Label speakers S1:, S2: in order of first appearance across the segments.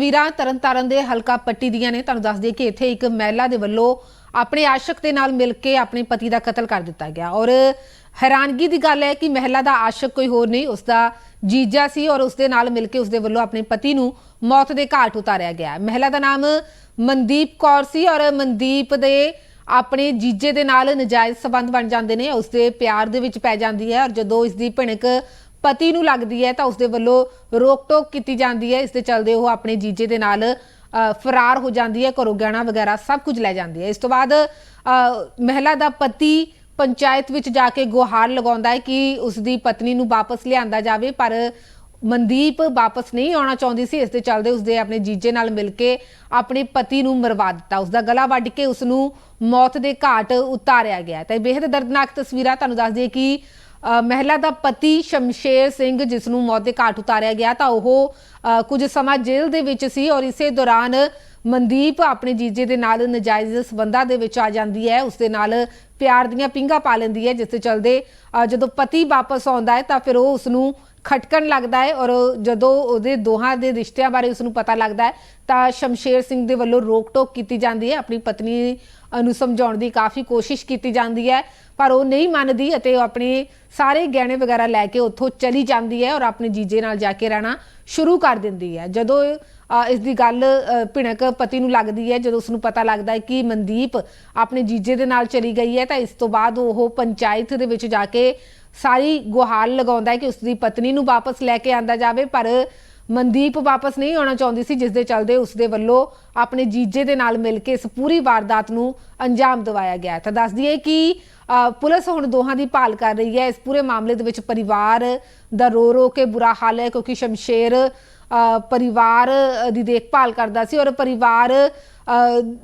S1: ਵੀਰਾਂ ਤਰਨਤਾਰਨ ਦੇ ਹਲਕਾ ਪੱਟੀ ਦੀਆਂ ਨੇ। ਤੁਹਾਨੂੰ ਦੱਸ ਦਈਏ ਕਿ ਇੱਥੇ ਇੱਕ ਮਹਿਲਾ ਦੇ ਵੱਲੋਂ ਆਪਣੇ ਆਸ਼ਿਕ ਦੇ ਨਾਲ ਮਿਲ ਕੇ ਆਪਣੇ ਪਤੀ ਦਾ ਕਤਲ ਕਰ ਦਿੱਤਾ ਗਿਆ। ਔਰ ਹੈਰਾਨਗੀ ਦੀ ਗੱਲ ਹੈ ਕਿ ਮਹਿਲਾ ਦਾ ਆਸ਼ਿਕ ਕੋਈ ਹੋਰ ਨਹੀਂ ਉਸ ਦਾ ਜੀਜਾ ਸੀ ਔਰ ਉਸ ਦੇ ਨਾਲ ਮਿਲ ਕੇ ਉਸ ਦੇ ਵੱਲੋਂ ਆਪਣੇ ਪਤੀ ਨੂੰ ਮੌਤ ਦੇ ਘਾਟ ਉਤਾਰਿਆ ਗਿਆ। ਮਹਿਲਾ ਦਾ ਨਾਮ ਮਨਦੀਪ ਕੌਰ ਸੀ ਔਰ ਮਨਦੀਪ ਦੇ ਆਪਣੇ ਜੀਜੇ ਦੇ ਨਾਲ ਨਜਾਇਜ਼ ਸਬੰਧ ਬਣ ਜਾਂਦੇ ਨੇ। ਉਸ ਦੇ ਪਿਆਰ ਦੇ ਵਿੱਚ ਪੈ ਜਾਂਦੀ ਹੈ ਔਰ ਜਦੋਂ ਇਸ ਦੀ ਭਿਣਕ ਪਤੀ ਨੂੰ ਲੱਗਦੀ ਹੈ ਤਾਂ ਉਸ ਦੇ ਵੱਲੋਂ ਰੋਕ ਟੋਕ ਕੀਤੀ ਜਾਂਦੀ ਹੈ। ਇਸ ਦੇ ਚਲਦੇ ਉਹ ਆਪਣੇ ਜੀਜੇ ਦੇ ਨਾਲ ਫਰਾਰ ਹੋ ਜਾਂਦੀ ਹੈ। ਘਰੋਂ ਗਹਿਣਾ ਵਗੈਰਾ ਸਭ ਕੁਝ ਲੈ ਜਾਂਦੀ ਹੈ। ਇਸ ਤੋਂ ਬਾਅਦ ਮਹਿਲਾ ਦਾ ਪਤੀ ਪੰਚਾਇਤ ਵਿੱਚ ਜਾ ਕੇ ਗੁਹਾਰ ਲਗਾਉਂਦਾ ਹੈ ਕਿ ਉਸ ਦੀ ਪਤਨੀ ਨੂੰ ਵਾਪਸ ਲਿਆਂਦਾ ਜਾਵੇ, ਪਰ ਮਨਦੀਪ ਵਾਪਸ ਨਹੀਂ ਆਉਣਾ ਚਾਹੁੰਦੀ ਸੀ। ਇਸ ਦੇ ਚੱਲਦੇ ਉਸਦੇ ਆਪਣੇ ਜੀਜੇ ਨਾਲ ਮਿਲ ਕੇ ਆਪਣੇ ਪਤੀ ਨੂੰ ਮਰਵਾ ਦਿੱਤਾ। ਉਸ ਦਾ ਗਲਾ ਵੱਢ ਕੇ ਉਸ ਨੂੰ ਮੌਤ ਦੇ ਘਾਟ ਉਤਾਰਿਆ ਗਿਆ ਤਾਂ ਇਹ ਬੇहद ਦਰਦਨਾਕ ਤਸਵੀਰਾਂ ਤੁਹਾਨੂੰ ਦੱਸ ਦਈਏ ਕਿ ਮਹਿਲਾ ਦਾ ਪਤੀ ਸ਼ਮਸ਼ੇਰ ਸਿੰਘ ਜਿਸ ਨੂੰ ਮੌਤ ਦੇ ਘਾਟ ਉਤਾਰਿਆ ਗਿਆ ਤਾਂ ਉਹ ਅ, ਕੁਝ ਸਮਾਂ ਜੇਲ੍ਹ ਦੇ ਵਿੱਚ ਸੀ ਔਰ ਇਸੇ ਦੌਰਾਨ ਮਨਦੀਪ ਆਪਣੇ ਜੀਜੇ ਦੇ ਨਾਲ ਨਜਾਇਜ਼ ਸਬੰਧਾਂ ਦੇ ਵਿੱਚ ਆ ਜਾਂਦੀ ਹੈ। ਉਸ ਦੇ ਨਾਲ ਪਿਆਰ ਦੀਆਂ ਪਿੰਗਾ ਪਾ ਲੈਂਦੀ ਹੈ ਜਿਸ ਦੇ ਚਲਦੇ ਜਦੋਂ ਪਤੀ ਵਾਪਸ ਆਉਂਦਾ ਹੈ ਤਾਂ ਫਿਰ ਉਹ ਉਸ ਨੂੰ ਖਟਕਣ ਲੱਗਦਾ ਹੈ ਔਰ ਜਦੋਂ ਉਹਦੇ ਦੋਹਾਂ ਦੇ ਰਿਸ਼ਤਿਆਂ ਬਾਰੇ ਉਸ ਨੂੰ ਪਤਾ ਲੱਗਦਾ ਹੈ ਤਾਂ ਸ਼ਮਸ਼ੇਰ ਸਿੰਘ ਦੇ ਵੱਲੋਂ ਰੋਕ ਟੋਕ ਕੀਤੀ ਜਾਂਦੀ ਹੈ। ਆਪਣੀ ਪਤਨੀ ਨੂੰ ਸਮਝਾਉਣ ਦੀ ਕਾਫੀ ਕੋਸ਼ਿਸ਼ ਕੀਤੀ ਜਾਂਦੀ ਹੈ ਪਰ ਉਹ ਨਹੀਂ ਮੰਨਦੀ ਅਤੇ ਉਹ ਆਪਣੇ ਸਾਰੇ ਗਹਿਣੇ ਵਗੈਰਾ ਲੈ ਕੇ ਉੱਥੋਂ ਚਲੀ ਜਾਂਦੀ ਹੈ ਔਰ ਆਪਣੇ ਜੀਜੇ ਨਾਲ ਜਾ ਕੇ ਰਹਿਣਾ ਸ਼ੁਰੂ ਕਰ ਦਿੰਦੀ ਹੈ। ਜਦੋਂ ਅ, ਇਸ ਦੀ ਗੱਲ ਭਿਣਕ ਪਤੀ ਨੂੰ ਲੱਗਦੀ ਹੈ ਜਦੋਂ ਉਸ ਨੂੰ ਪਤਾ ਲੱਗਦਾ ਹੈ ਕਿ ਮਨਦੀਪ ਆਪਣੇ ਜੀਜੇ ਦੇ ਨਾਲ ਚਲੀ ਗਈ ਹੈ ਤਾਂ ਇਸ ਤੋਂ ਬਾਅਦ ਉਹ ਪੰਚਾਇਤ ਦੇ ਵਿੱਚ ਜਾ ਕੇ ਸਾਰੀ ਗੁਹਾਰ ਲਗਾਉਂਦਾ ਹੈ ਕਿ ਉਸ ਦੀ ਪਤਨੀ ਨੂੰ ਵਾਪਸ ਲੈ ਕੇ ਆਂਦਾ ਜਾਵੇ ਪਰ ਮਨਦੀਪ ਵਾਪਸ ਨਹੀਂ ਆਉਣਾ ਚਾਹੁੰਦੀ ਸੀ ਜਿਸ ਦੇ ਚਲਦੇ ਉਸ ਦੇ ਵੱਲੋਂ ਆਪਣੇ ਜੀਜੇ ਦੇ ਨਾਲ ਮਿਲ ਕੇ ਇਸ ਪੂਰੀ ਵਾਰਦਾਤ ਨੂੰ ਅੰਜਾਮ ਦਿਵਾਇਆ ਗਿਆ ਤਾਂ ਦੱਸ ਦਈਏ ਕਿ ਅ, ਪੁਲਿਸ ਹੁਣ ਦੋਹਾਂ ਦੀ ਭਾਲ ਕਰ ਰਹੀ ਹੈ। ਇਸ ਪੂਰੇ ਮਾਮਲੇ ਦੇ ਵਿੱਚ ਪਰਿਵਾਰ ਦਾ ਰੋ ਰੋ ਕੇ ਬੁਰਾ ਹਾਲ ਹੈ ਕਿਉਂਕਿ ਸ਼ਮਸ਼ੇਰ ਪਰਿਵਾਰ ਦੀ ਦੇਖਭਾਲ ਕਰਦਾ ਸੀ ਔਰ ਪਰਿਵਾਰ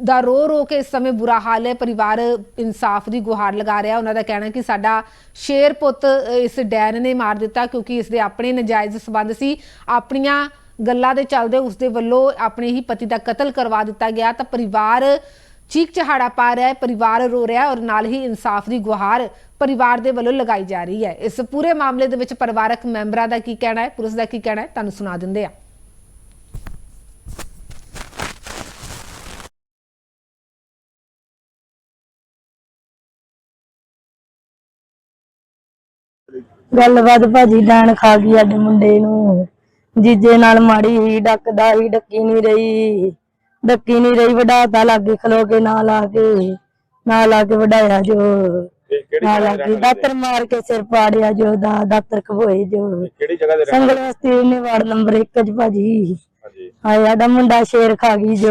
S1: ਦਾ ਰੋ ਰੋ ਕੇ ਇਸ ਸਮੇਂ ਬੁਰਾ ਹਾਲ ਹੈ। ਪਰਿਵਾਰ ਇਨਸਾਫ ਦੀ ਗੁਹਾਰ ਲਗਾ ਰਿਹਾ ਉਹਨਾਂ ਦਾ ਕਹਿਣਾ ਕਿ ਸਾਡਾ ਸ਼ੇਰ ਪੁੱਤ ਇਸ ਡੈਨ ਨੇ ਮਾਰ ਦਿੱਤਾ ਕਿਉਂਕਿ ਇਸ ਦੇ ਆਪਣੇ ਨਜਾਇਜ਼ ਸਬੰਧ ਸੀ। ਆਪਣੀਆਂ ਗੱਲਾਂ ਦੇ ਚੱਲਦੇ ਉਸ ਦੇ ਵੱਲੋਂ ਆਪਣੇ ਹੀ ਪਤੀ ਦਾ ਕਤਲ ਕਰਵਾ ਦਿੱਤਾ ਗਿਆ। ਤਾਂ ਪਰਿਵਾਰ ਚੀਕ ਚਹਾੜਾ ਪਾ ਰਿਹਾ ਹੈ, ਪਰਿਵਾਰ ਰੋ ਰਿਹਾ ਹੈ ਔਰ ਨਾਲ ਹੀ ਇਨਸਾਫ ਦੀ ਗੁਹਾਰ ਪਰਿਵਾਰ ਦੇ ਵੱਲੋਂ ਲਗਾਈ ਜਾ ਰਹੀ ਹੈ। ਇਸ ਪੂਰੇ ਮਾਮਲੇ ਦੇ ਵਿੱਚ ਪਰਿਵਾਰਕ ਮੈਂਬਰਾਂ ਦਾ ਕੀ ਕਹਿਣਾ ਹੈ, ਪੁਲਿਸ ਦਾ ਕੀ ਕਹਿਣਾ ਹੈ, ਤੁਹਾਨੂੰ ਸੁਣਾ ਦਿੰਦੇ ਆ
S2: ਗੱਲਬਾਤ ਭਾਜੀ ਡਾਣ ਖਾ ਗਈ ਸਾਡੇ ਮੁੰਡੇ ਨੂੰ। ਜੀਜੇ ਨਾਲ ਮਾੜੀ ਹੀ ਡੱਕਦਾ ਹੀ ਡੱਕੀ ਨਹੀਂ ਰਹੀ। ਡੱਕੀ ਨਹੀਂ ਰਹੀ ਵਡਾਤਾ ਲਾਗੇ ਖਲੋ ਕੇ ਨਾਲ ਆ ਕੇ ਨਾਲ ਆ ਕੇ ਵਡਾਇਆ ਜੋ ਨਾਲ ਆ ਕੇ ਦਾਤਰ ਮਾਰ ਕੇ ਸਿਰ ਪਾੜਿਆ ਜੋ ਦਾ ਦਾਤਰ ਖਬੋਏ ਜੋ?
S3: ਕਿਹੜੀ ਜਗ੍ਹਾ ਦੇ
S2: ਸੰਗਲ ਵਸਤੀ ਨੇ ਵਾਰਡ ਨੰਬਰ 1 ਚ ਭਾਜੀ। ਸਾਡਾ ਮੁੰਡਾ ਸ਼ੇਰ ਖਾ ਗਈ ਜੋ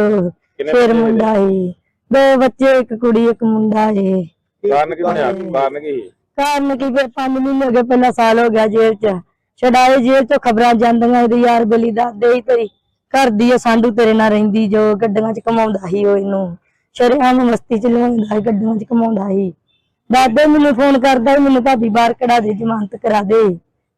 S2: ਸ਼ੇਰ ਮੁੰਡਾ ਹੀ ਦੋ ਬੱਚੇ ਇੱਕ ਕੁੜੀ ਇੱਕ ਮੁੰਡਾ ਏ
S3: ਕਾਰਨ ਕੀ ਬਣਿਆ? ਕਾਰਨ ਕੀ?
S2: ਕਾਰਨ ਕੀ ਫਿਰ 5 ਮਹੀਨੇ ਹੋ ਗਏ ਪਹਿਲਾ ਸਾਲ ਹੋ ਗਿਆ ਜੇਲ੍ਹ ਚ। ਛਡਾਏ ਜੇਲ੍ਹ ਤੋਂ ਖਬਰਾਂ ਜਾਂਦੀਆਂ ਇਹਦੇ ਯਾਰ ਬਲੀ ਦੱਸਦੇ ਹੀ ਤੇਰੀ ਘਰ ਦੀ ਆ ਸਾਂਢੂ ਤੇਰੇ ਨਾਲ ਰਹਿੰਦੀ ਜੋ ਗੱਡੀਆਂ ਚ ਕਮਾਉਂਦਾ ਸੀ ਉਹ ਇਹਨੂੰ। ਸ਼ਰੇਆਮ ਮਸਤੀ ਚ ਲਿਆਉਂਦਾ ਸੀ ਗੱਡੀਆਂ ਚ ਕਮਾਉਂਦਾ ਸੀ। ਦਾਦੇ ਮੈਨੂੰ ਫੋਨ ਕਰਦਾ ਸੀ ਮੈਨੂੰ ਭਾਬੀ ਬਾਹਰ ਕਢਾ ਦੇ ਜ਼ਮਾਨਤ ਕਰਾ ਦੇ।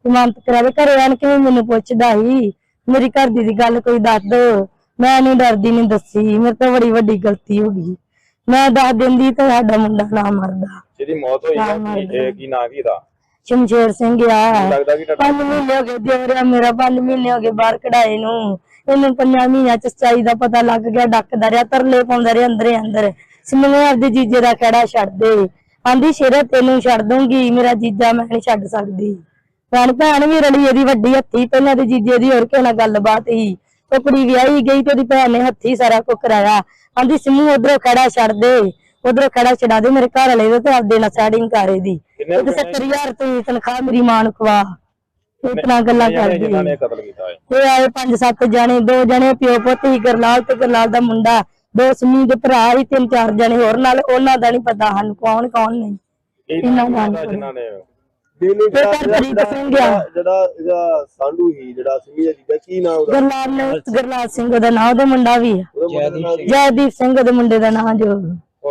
S2: ਜ਼ਮਾਨਤ ਕਰਾ ਦੇ ਘਰੇ ਆਣ ਕੇ ਵੀ ਮੈਨੂੰ ਪੁੱਛਦਾ ਸੀ। ਮੇਰੀ ਘਰ ਦੀ ਦੀ ਗੱਲ ਕੋਈ ਦੱਸ ਦੋ। ਮੈਂ ਨਹੀਂ ਡਰਦੀ ਨਹੀਂ ਦੱਸੀ ਮੇਰੇ ਤੋਂ ਬੜੀ ਵੱਡੀ ਗਲਤੀ ਹੋ ਗਈ। ਮੈਂ ਦੱਸ ਦਿੰਦੀ ਤਾਂ ਸਾਡਾ ਮੁੰਡਾ ਨਾ ਮਰਦਾ।
S3: ਜਿਹਦੀ ਮੌਤ ਹੋਈ
S2: ਮਰ
S3: ਕੀ ਇਹ ਕੀ ਨਾਂ ਕੀ ਦਾ
S2: ਸ਼ਮਸ਼ੇਰ ਸਿੰਘ ਆ।
S3: ਲੱਗਦਾ ਕਿ ਤੁਹਾਡਾ
S2: ਪੰਜ ਮਹੀਨੇ ਹੋ ਗਏ ਦਿਵਰਿਆ ਮੇਰਾ ਪੰਜ ਮਹੀਨੇ ਹੋ ਗਏ ਬਾਹਰ ਕਢਾਏ ਨੂੰ। ਇਹਨੂੰ ਪੰਜਾਂ ਮਹੀਨਿਆਂ ਚ ਸਚਾਈ ਦਾ ਪਤਾ ਲੱਗ ਗਿਆ ਡੱਕਦਾ ਰਿਹਾ ਤਰਲੇ ਪਾਉਂਦਾ ਰਿਹਾ ਅੰਦਰੇ ਅੰਦਰ। ਸਿਮਨੇ ਆਪਦੇ ਜੀਜੇ ਦਾ ਖੜਾ ਛੱਡ ਦੇ। ਆਂਦੀ ਸ਼ੇਰਾ ਤੈਨੂੰ ਛੱਡ ਦੂੰਗੀ ਮੇਰਾ ਜੀਜਾ ਮੈਂ ਨਹੀਂ ਛੱਡ ਸਕਦੀ। ਭੈਣ ਭੈਣ ਵੀ ਰਲੀ ਇਹਦੀ ਵੱਡੀ ਹੱਥੀ ਪਹਿਲਾਂ ਤੇ ਜੀਜੇ ਦੀ ਹੋਰ ਕਿਹਨਾਂ ਨਾਲ ਗੱਲਬਾਤ ਹੀ ਉਹ ਕੁੜੀ ਵਿਆਹੀ ਗਈ ਤੇ ਉਹਦੀ ਭੈਣ ਨੇ ਹੱਥੀ ਸਾਰਾ ਕੁਝ ਕਰਾਇਆ। ਆਂਦੀ ਸਿਮੂ ਉਧਰੋਂ ਖੜਾ ਛੱਡ ਦੇ। ਉਧਰੋਂ ਖੜਾ ਛਡਾ ਦੇ ਮੇਰੇ ਘਰ ਵਾਲੇ ਦੇ ਤੇ ਆਪਦੇ ਨਾਲ ਸੈਟਿੰਗ ਕਰੇ ਦੀ
S3: ਕਿੰਨੇ
S2: ਤੇ 70000 ਤੂੰ ਤਨਖਾਹ ਮੇਰੀ ਮਾਂ ਨੂੰ ਖਵਾ। ਇਤਨਾ ਗੱਲਾਂ ਕਰਦੀ
S3: ਜਿਨ੍ਹਾਂ ਨੇ ਕਤਲ ਕੀਤਾ ਹੈ
S2: ਇਹ ਆਏ ਪੰਜ ਸੱਤ ਜਣੇ ਦੋ ਜਣੇ ਪਿਓ ਪੁੱਤ ਹੀ ਗਰਲਾਲ ਤੇ ਗਰਲਾਲ ਦਾ ਮੁੰਡਾ ਦੋ ਸਮੀ ਦੇ ਭਰਾ ਹੀ ਤਿੰਨ ਚਾਰ ਜਣੇ ਹੋਰ ਨਾਲ ਉਹਨਾਂ ਦਾ ਨਹੀਂ ਪਤਾ ਸਾਨੂੰ ਕੌਣ ਕੌਣ ਨਹੀਂ।
S3: ਇਹ
S2: ਇਹਨਾਂ ਦਾ
S3: ਦਾ ਜਿਨ੍ਹਾਂ ਨੇ
S2: ਸਿੰਘ ਆ
S4: ਜਿਹੜਾ ਇਹਦਾ ਸਾਂਢੂ ਹੀ ਜਿਹੜਾ ਸਿੰਘ ਦਾ ਜੀਦਾ ਕੀ ਨਾਮ ਉਹਦਾ?
S2: ਗਰਲਾਲ ਸਿੰਘ ਉਹਦਾ ਨਾਂ ਉਹਦਾ ਮੁੰਡਾ ਵੀ
S4: ਦਾ?
S2: ਜੈਦੀਪ ਸਿੰਘ। ਉਹਦੇ ਮੁੰਡੇ ਦਾ ਨਾਂ ਜੋ